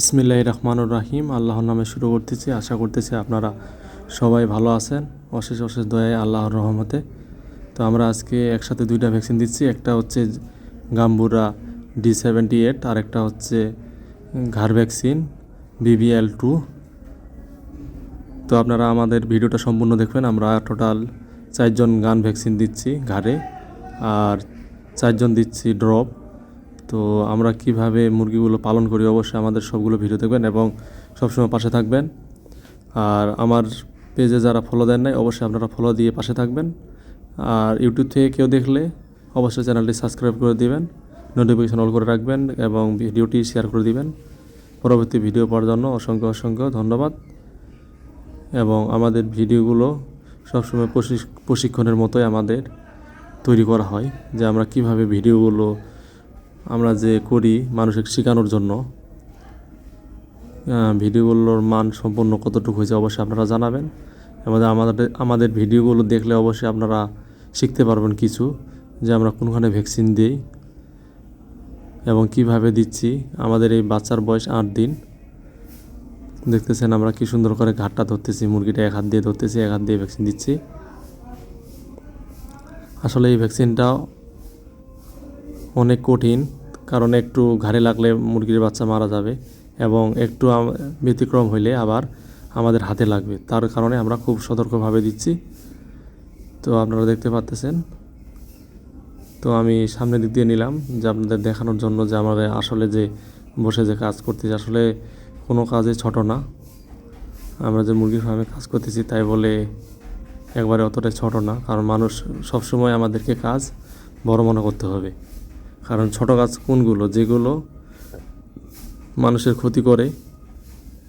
বিসমিল্লাহ রহমানুর রাহিম, আল্লাহর নামে শুরু করতেছি। আশা করতেছি আপনারা সবাই ভালো আছেন। অশেষ অশেষ দয়ায় আল্লাহর রহমতে। তো আমরা আজকে একসাথে দুইটা ভ্যাকসিন দিচ্ছি। একটা হচ্ছে গাম্বুরা ডি সেভেন্টি এইট আর একটা হচ্ছে ঘাড় ভ্যাকসিন বিবিএল টু তো আপনারা আমাদের ভিডিওটা সম্পূর্ণ দেখবেন। আমরা টোটাল চারজন গান ভ্যাকসিন দিচ্ছি ঘাড়ে। আর চারজন দিচ্ছি ড্রপ তো আমরা কীভাবে মুরগিগুলো পালন করি অবশ্যই আমাদের সবগুলো ভিডিও দেখবেন এবং সবসময় পাশে থাকবেন। আর আমার পেজে যারা ফলো দেন নাই, অবশ্যই আপনারা ফলো দিয়ে পাশে থাকবেন। আর ইউটিউব থেকে কেউ দেখলে অবশ্যই চ্যানেলটি সাবস্ক্রাইব করে দিবেন নোটিফিকেশন অল করে রাখবেন এবং ভিডিওটি শেয়ার করে দিবেন। পরবর্তী ভিডিও পাওয়ার জন্য অসংখ্য অসংখ্য ধন্যবাদ। এবং আমাদের ভিডিওগুলো সবসময় প্রশিক- প্রশিক্ষণের মতোই আমাদের তৈরি করা হয়, যে আমরা কীভাবে ভিডিওগুলো আমরা যে করি মানুষকে শেখানোর জন্য ভিডিওগুলোর মান সম্পূর্ণ কতটুকু হয়েছে অবশ্যই আপনারা জানাবেন। আমাদের আমাদের আমাদের ভিডিওগুলো দেখলে অবশ্যই আপনারা শিখতে পারবেন কিছু, যে আমরা কোনখানে ভ্যাকসিন দিই এবং কীভাবে দিচ্ছি। আমাদের এই বাচ্চার বয়স আট দিন। দেখতেছেন আমরা কি সুন্দর করে ঘাটটা ধরতেছি, মুরগিটা এক হাত দিয়ে ধরতেছি, এক হাত দিয়ে ভ্যাকসিন দিচ্ছি। আসলে এই ভ্যাকসিনটা অনেক কঠিন, কারণ একটু ঘাড়ে লাগলে মুরগির বাচ্চা মারা যাবে এবং একটু ব্যতিক্রম হইলে আবার আমাদের হাতে লাগবে। তার কারণে আমরা খুব সতর্কভাবে দিচ্ছি। তো আপনারা দেখতে পাচ্তেছেন। তো আমি সামনের দিক দিয়ে নিলাম যে আপনাদের দেখানোর জন্য যে আমাদের আসলে যে বসে যে কাজ করতেছি, আসলে কোনো কাজে ছোট না। আমরা যে মুরগির ফার্মে কাজ করতেছি তাই বলে একবারে অতটা ছোট না, কারণ মানুষ সবসময় আমাদেরকে কাজ বড় মনে করতে হবে। কারণ ছোট গাছ কোনগুলো? যেগুলো মানুষের ক্ষতি করে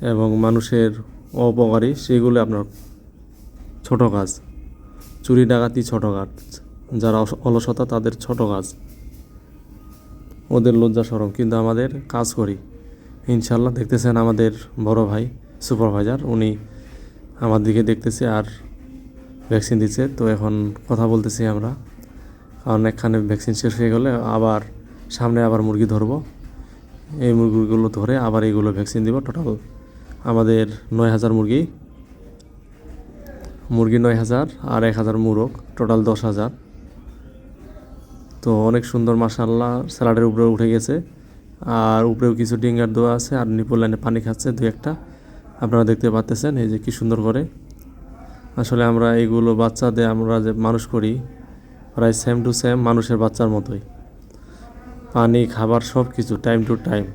এবং মানুষের অপকারী, সেগুলো আপনার ছোট কাজ চুরি ডাকাতি ছোট গাছ। যারা অলসতা, তাদের ছোট কাজ ওদের লজ্জা সরম। কিন্তু আমাদের কাজ করি। ইনশাল্লাহ দেখতেছেন আমাদের বড় ভাই, সুপারভাইজার, উনি আমার দিকে দেখতেছে আর ভ্যাকসিন দিচ্ছে। তো এখন কথা বলতেছি আমরা। কারণ এখানে ভ্যাকসিন শেষ হয়ে গেলে আবার সামনে আবার মুরগি ধরবো। এই মুরগিগুলো ধরে আবার এইগুলো ভ্যাকসিন দিব। টোটাল আমাদের নয় হাজার মুরগি। মুরগি নয় হাজার আর এক হাজার মুরগ। টোটাল দশ হাজার। তো অনেক সুন্দর মাসাল্লাহ স্যালাডের উপরে উঠে গেছে। আর উপরেও কিছু ডিঙ্গার দেওয়া আছে আর নিপল লাইনে পানি খাচ্ছে দু একটা। আপনারা দেখতে পাচ্তেছেন এই যে কি সুন্দর করে। আসলে আমরা এইগুলো বাচ্চাদের আমরা যে মানুষ করি, প্রায় সেম টু সেম মানুষের বাচ্চার মতোই। পানি, খাবার সব কিছু টাইম টু টাইম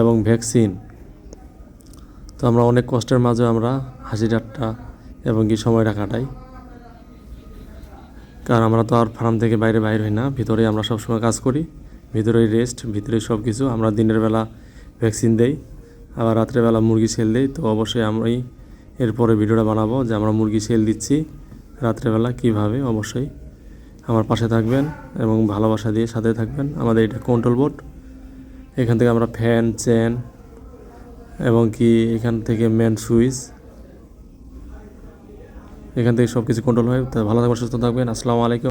এবং ভ্যাকসিন তো আমরা অনেক কষ্টের মাঝে আমরা হাসি ঠাট্টা এবং কি সময়টা কাটাই কারণ আমরা তো আর ফার্ম থেকে বাইরে বাইর হই না, ভিতরে আমরা সবসময় কাজ করি ভিতরেই রেস্ট ভিতরে সব কিছু আমরা দিনের বেলা ভ্যাকসিন দেই, আবার রাত্রেবেলা মুরগি সেল দেই। তো অবশ্যই আমরাই এরপরে ভিডিওটা বানাবো যে আমরা মুরগি সেল দিচ্ছি রাত্রেবেলা কীভাবে, অবশ্যই। আমার পাশে থাকবেন এবং ভালোবাসা দিয়ে সাথে থাকবেন। আমাদের এটা কন্ট্রোল বোর্ড এখান থেকে আমরা ফ্যান চেন এবং কি এখান থেকে মেন সুইচ এখান থেকে সব কিছু কন্ট্রোল হয়। তা ভালো থাকবেন, সুস্থ থাকবেন। আসসালামু আলাইকুম।